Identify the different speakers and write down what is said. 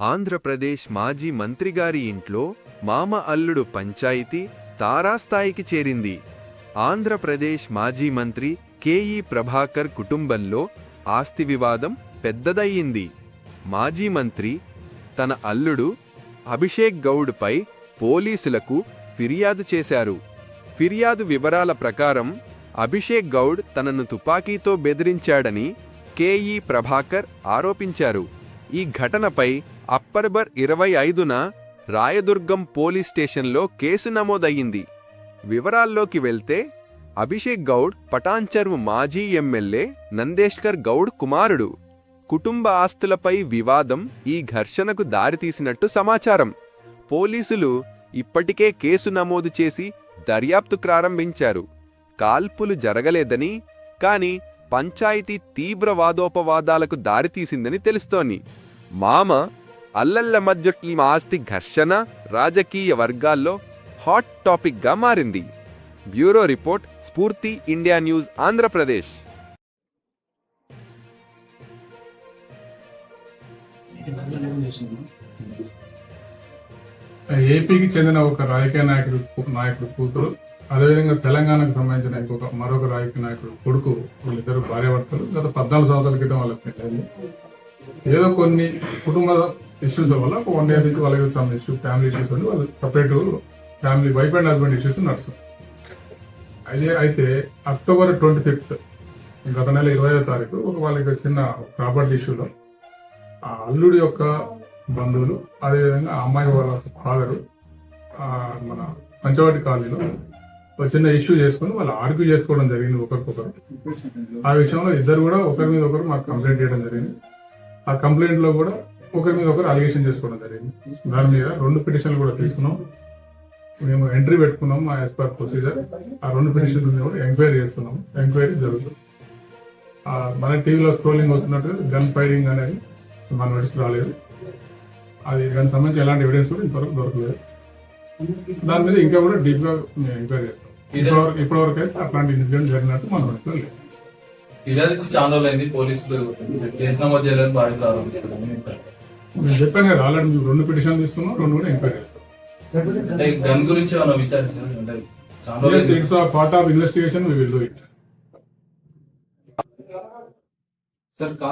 Speaker 1: ఆంధ్రప్రదేశ్ మాజీ మంత్రిగారి ఇంట్లో మామ అల్లుడు పంచాయతీ తారాస్థాయికి చేరింది. ఆంధ్రప్రదేశ్ మాజీ మంత్రి కేఈ ప్రభాకర్ కుటుంబంలో ఆస్తి వివాదం పెద్దదయ్యింది. మాజీ మంత్రి తన అల్లుడు అభిషేక్ గౌడ్పై పోలీసులకు ఫిర్యాదు చేశారు. ఫిర్యాదు వివరాల ప్రకారం అభిషేక్ గౌడ్ తనను తుపాకీతో బెదిరించాడని కేఈ ప్రభాకర్ ఆరోపించారు. ఈ ఘటనపై అక్టోబర్ ఇరవై ఐదున రాయదుర్గం పోలీస్ స్టేషన్లో కేసు నమోదయ్యింది. వివరాల్లోకి వెళ్తే అభిషేక్ గౌడ్ పటాన్చర్వ్ మాజీ ఎమ్మెల్యే నందేష్కర్ గౌడ్ కుమారుడు. కుటుంబ ఆస్తులపై వివాదం ఈ ఘర్షణకు దారితీసినట్టు సమాచారం. పోలీసులు ఇప్పటికే కేసు నమోదు చేసి దర్యాప్తు ప్రారంభించారు. కాల్పులు జరగలేదని కాని పంచాయతీ తీవ్ర వాదోపవాదాలకు దారితీసిందని తెలుస్తోంది. మామ అల్లల్ల మధ్య ఈ ఆస్తి ఘర్షణ రాజకీయ వర్గాల్లో హాట్ టాపిక్గా మారింది. Bureau report Spoorthi India news Andhra Pradesh.
Speaker 2: ఏపీకి చెందిన ఒక రాజకీయ నాయకుడు నాయకుడు కూతురు అదేవిధంగా తెలంగాణకు సంబంధించిన ఇంకొక మరొక రాజకీయ నాయకుడు కొడుకు వీళ్ళిద్దరు భార్యాభర్తలు గత పద్నాలుగు సంవత్సరాల క్రితం వాళ్ళకి పెళ్ళైంది ఏదో కొన్ని కుటుంబ ఇష్యూస్ వల్ల ఒక వన్ ఇయర్ నుంచి వాళ్ళకి సమ్ ఇష్యూ ఫ్యామిలీ ఇష్యూస్ అని వాళ్ళు separate family wife and husband issues నడుస్తుంది అయితే అయితే అక్టోబర్ ట్వంటీ ఫిఫ్త్ గత నెల ఇరవై తారీఖు ఒక వాళ్ళకి చిన్న ప్రాపర్టీ ఇష్యూలో ఆ అల్లుడి యొక్క బంధువులు అదేవిధంగా ఆ అమ్మాయి వాళ్ళ ఫాదరు మన పంచవాటి కాలనీలో ఒక చిన్న ఇష్యూ చేసుకుని వాళ్ళు ఆర్గ్యూ చేసుకోవడం జరిగింది ఒకరికొకరు. ఆ విషయంలో ఇద్దరు కూడా ఒకరి మీద ఒకరు మాకు కంప్లైంట్ చేయడం జరిగింది. ఆ కంప్లైంట్లో కూడా ఒకరి మీద ఒకరు అలిగేషన్ చేసుకోవడం జరిగింది. దాని మీద రెండు పిటిషన్లు కూడా తీసుకున్నాం. మేము ఎంట్రీ పెట్టుకున్నాం మా యాజ్ పర్ ప్రొసీజర్ ఆ రెండు పిటిషన్ల మీద కూడా ఎంక్వైరీ చేస్తున్నాం. ఎంక్వైరీ జరుగుతుంది. మన టీవీలో స్క్రోలింగ్ వస్తున్నట్టు గన్ ఫైరింగ్ అనేది మన నోటీస్ రాలేదు. అది దానికి సంబంధించి ఎలాంటి ఎవిడెన్స్ కూడా ఇంతవరకు దొరకలేదు. దాని మీద ఇంకా కూడా డీప్గా మేము ఎంక్వైరీ చేస్తాం ఇప్పటివరకు ఇప్పటివరకు అయితే అట్లాంటి ఇన్సిడెంట్ జరిగినట్టు మన నోటీస్లో లేదు.
Speaker 3: చాలా రోజులు అయింది పోలీసులు నమోదు చేయాలని బాధ్యత ఆరోపిస్తున్నారు
Speaker 2: నేను చెప్పాను. కదా ఆల్రెడీ మేము రెండు పిటిషన్లు తీసుకున్నాం రెండు కూడా ఎంక్వైరీ
Speaker 3: అంటే గన్ గురించి ఏమైనా అంటే
Speaker 2: it's part of investigation we will do it
Speaker 3: sir